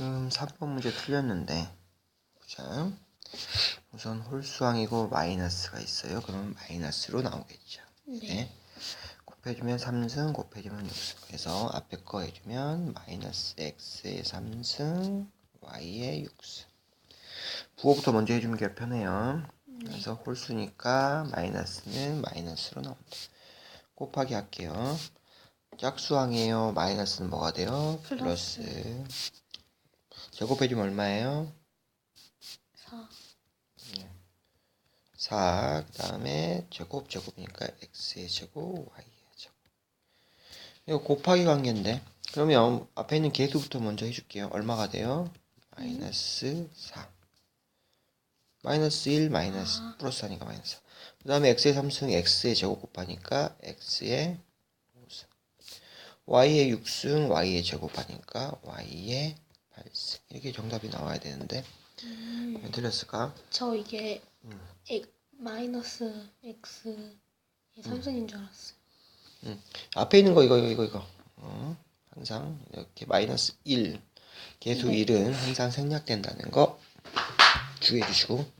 지금 3번 문제 틀렸는데 보자 우선 홀수항이고 마이너스가 있어요. 그러면 마이너스로 나오겠죠. 네. 곱해주면 3승 곱해주면 6승. 그래서 앞에 거 해주면 마이너스 x의 3승 y의 6승. 부호부터 먼저 해주는 게 편해요. 그래서 홀수니까 마이너스는 마이너스로 나온다. 곱하기 할게요. 짝수항이에요. 마이너스는 뭐가 돼요? 플러스. 플러스 제곱해주면 얼마예요? 4. 4, 그 다음에 제곱, 제곱이니까 x의 제곱, y의 제곱. 이거 곱하기 관계인데, 그러면 앞에 있는 계수부터 먼저 해줄게요. 얼마가 돼요? 마이너스 4. 마이너스 1, 마이너스, 아. 플러스 하니까 마이너스 4. 그 다음에 x의 3승, x의 제곱 곱하니까 x의 5승. y의 6승, y의 제곱하니까 y의 8승. 이렇게 정답이 나와야 되는데, 음, 왜 틀렸을까? 저 이게 음. 엑, 마이너스 x 이 3승인 줄 알았어요. 앞에 있는 거 이거 이거 이거 이거 어, 항상 이렇게 마이너스 1 계수 네. 1은 항상 생략된다는 거 주의해 주시고 네.